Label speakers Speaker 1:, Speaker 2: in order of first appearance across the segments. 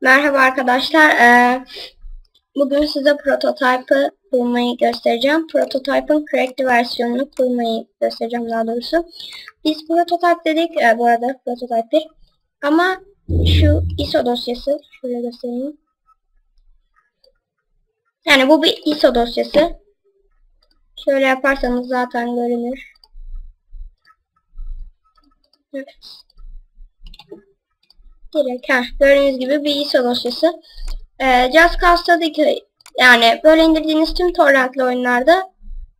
Speaker 1: Merhaba arkadaşlar. Ee, bugün size prototype'ı kurmayı göstereceğim. Prototype'ın correct versiyonunu kurmayı göstereceğim daha doğrusu. Biz prototype dedik e, bu arada prototype 1. Ama şu ISO dosyası şöyle göstereyim. Yani bu bir ISO dosyası. Şöyle yaparsanız zaten görünür. Evet direkt heh, gördüğünüz gibi bir ISO dosyası. Ee, Just Cause'daki yani böyle indirdiğiniz tüm torrentli oyunlarda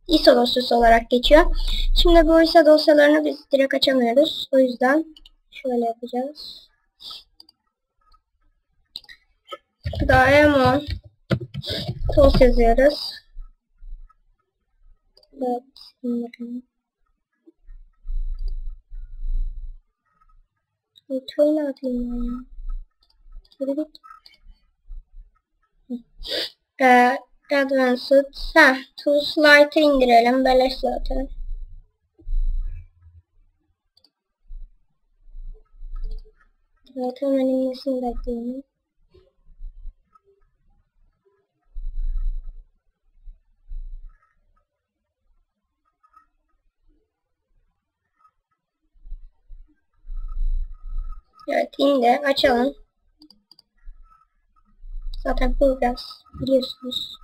Speaker 1: ISO dosyası olarak geçiyor. Şimdi bu ISO dosyalarını biz direkt açamıyoruz. O yüzden şöyle yapacağız. Daemon tos yazıyoruz. Evet. Ne yapayım ben ya? Şöyle git. Ee, Advanced. Ha, Tools Lite'ı indirelim. Beleş zaten. Evet hemen inmesini bekleyelim. Evet indi. Açalım. Zaten kuracağız. Biliyorsunuz.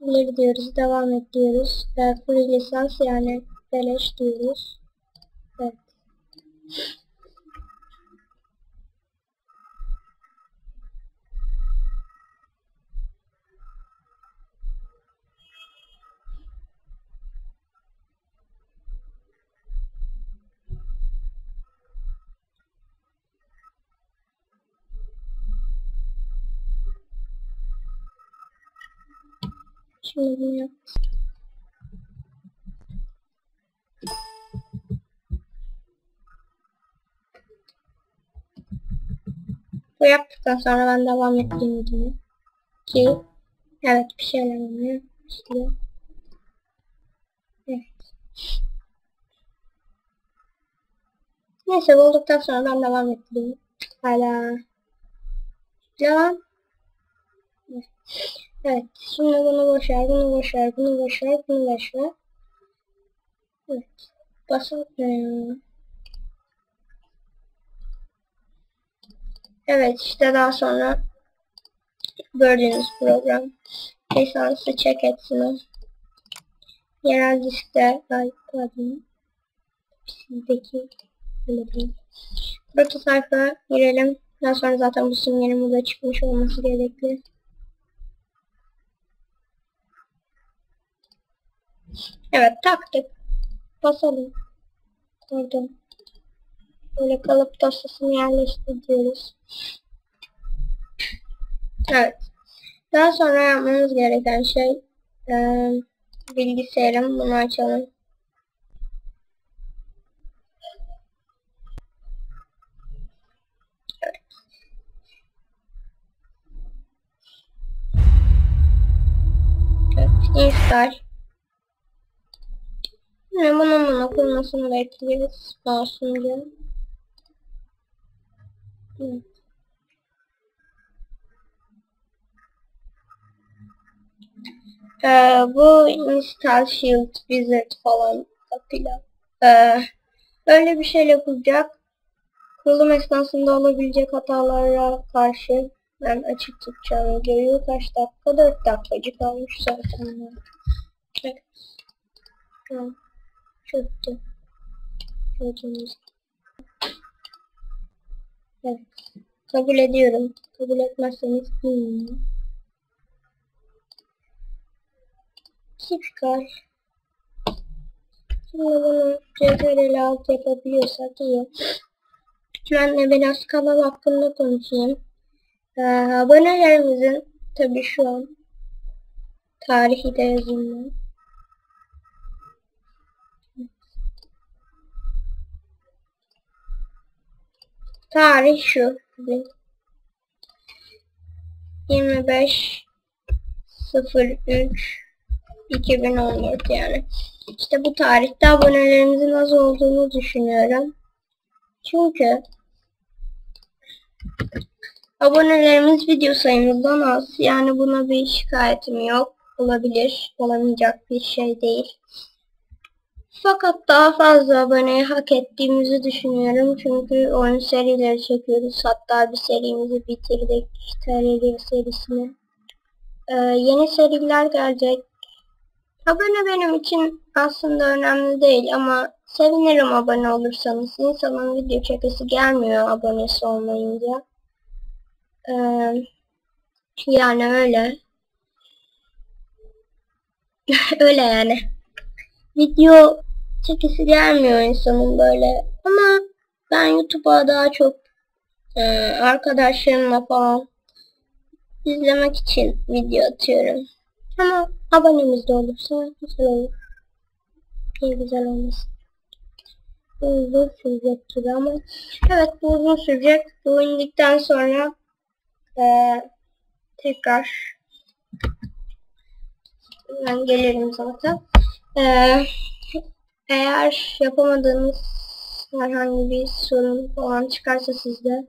Speaker 1: İleri diyoruz. Devam et diyoruz. Ve full lisans yani beleş diyoruz. Evet. Şimdi. Bu yaptıktan sonra ben devam ettiğim gibi. Ki evet bir şeyler oluyor. İşte. Evet. Neyse bulduktan sonra ben devam ettireyim. Hala. Devam. Evet. Evet. Şimdi bunu boşver, bunu boşver, bunu boşver, bunu boşver. Evet. Basalım ya. Evet işte daha sonra gördüğünüz program lisansı check etsin. Yerel diskte pardon sizdeki. Prototype'a girelim. Daha sonra zaten bu simgenin burada çıkmış olması gerekli. Evet taktık. Basalım. Oradan. Böyle kalıp dosyasını yerleştir diyoruz. Evet. Daha sonra yapmamız gereken şey e, bilgisayarım. Bunu açalım. Evet. Evet. Install. Ve bunun bunu kurmasını bekliyoruz. Olsun diye. Evet. Ee, bu install shield wizard falan filan. Ee, öyle bir şeyle kuracak. Kurulum esnasında olabilecek hatalara karşı ben açık tutacağım videoyu. Kaç dakika? 4 dakikacık kalmış zaten. Evet. Tamam. Çöktü. Gördüğünüz Evet. Kabul ediyorum. Kabul etmezseniz bilmiyorum. Tipikal. Şimdi bunu CTRL alt yapabiliyorsak iyi. De biraz kanal hakkında konuşayım. Ee, abonelerimizin tabi şu an tarihi de yazayım Tarih şu. 25 03 2014 yani. İşte bu tarihte abonelerimizin az olduğunu düşünüyorum. Çünkü Abonelerimiz video sayımızdan az. Yani buna bir şikayetim yok. Olabilir. Olamayacak bir şey değil. Fakat daha fazla aboneyi hak ettiğimizi düşünüyorum. Çünkü oyun serileri çekiyoruz. Hatta bir serimizi bitirdik. Terraria serisini. Ee, yeni seriler gelecek. Abone benim için aslında önemli değil ama sevinirim abone olursanız. İnsanın video çekesi gelmiyor abonesi olmayınca. Ee, yani öyle. öyle yani. Video çekisi gelmiyor insanın böyle. Ama ben YouTube'a daha çok e, arkadaşlarımla falan izlemek için video atıyorum. Ama abonemiz de olursa güzel olur. İyi güzel olmasın. Bu uzun sürecek gibi ama evet bu uzun sürecek. Bu indikten sonra e, tekrar ben gelirim zaten. E, eğer yapamadığınız herhangi bir sorun falan çıkarsa sizde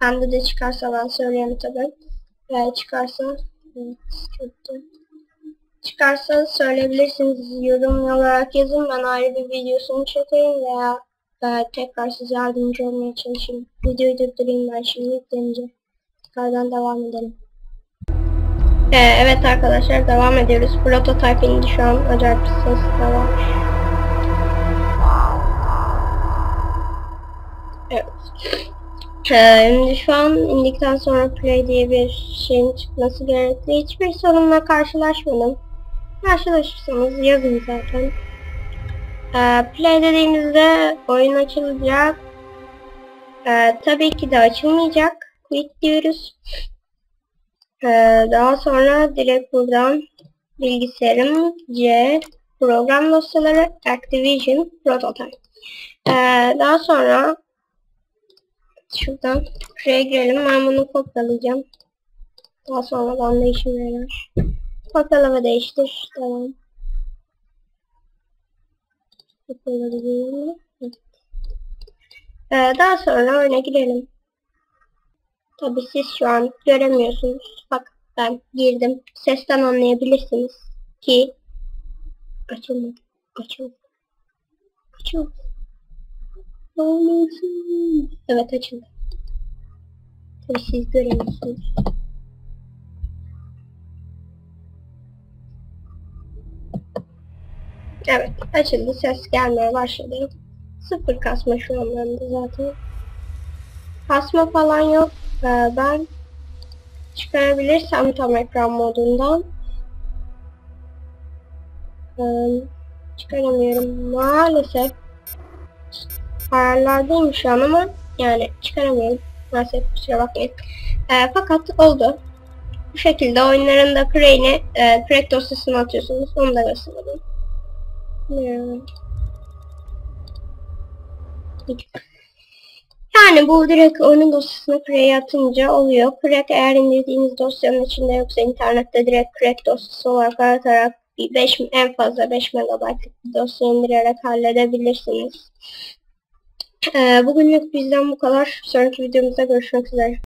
Speaker 1: bende de çıkarsa ben söyleyeyim tabi. Eğer çıkarsa. Çıkarsa söyleyebilirsiniz. Yorum olarak yazın. Ben ayrı bir videosunu çekeyim veya e, tekrar size yardımcı olmaya çalışayım. Videoyu durdurayım ben şimdi yüklenince. Tekrardan devam edelim. Ee, evet arkadaşlar devam ediyoruz. Prototype indi şu an. Acayip bir ses var. Evet. Ee, şu an indikten sonra play diye bir şeyin çıkması gerekli. Hiçbir sorunla karşılaşmadım. Karşılaşırsanız yazın zaten. Ee, play dediğimizde oyun açılacak. Ee, tabii ki de açılmayacak. Quit diyoruz. Ee, daha sonra direkt buradan bilgisayarım C program dosyaları Activision Prototype. Ee, daha sonra şuradan şuraya girelim. Ben bunu kopyalayacağım. Daha sonradan değişim yarar. Kopyala ve değiştir. Tamam. Kopyaladım. Ee, daha sonra oyuna girelim. Tabi siz şu an göremiyorsunuz. Bak ben girdim. Sesten anlayabilirsiniz ki açılmadı. Açılmadı. Açılmadı. Evet açıldı. Tabi siz göremiyorsunuz. Evet açıldı. Ses gelmeye başladı. Sıfır kasma şu an bende zaten. Kasma falan yok. Ee, ben çıkarabilirsem tam ekran modundan ee, çıkaramıyorum maalesef ayarlardayım şu an ama yani çıkaramıyorum maalesef kusura bakmayın ee, fakat oldu bu şekilde oyunlarında crane'i e, crack dosyasına atıyorsunuz onu da göstereyim hmm. Yani bu direkt oyunun dosyasına crack'e atınca oluyor. Crack eğer indirdiğiniz dosyanın içinde yoksa internette direkt crack dosyası olarak aratarak 5 en fazla 5 MB'lık bir dosya indirerek halledebilirsiniz. Ee, bugünlük bizden bu kadar. Sonraki videomuzda görüşmek üzere.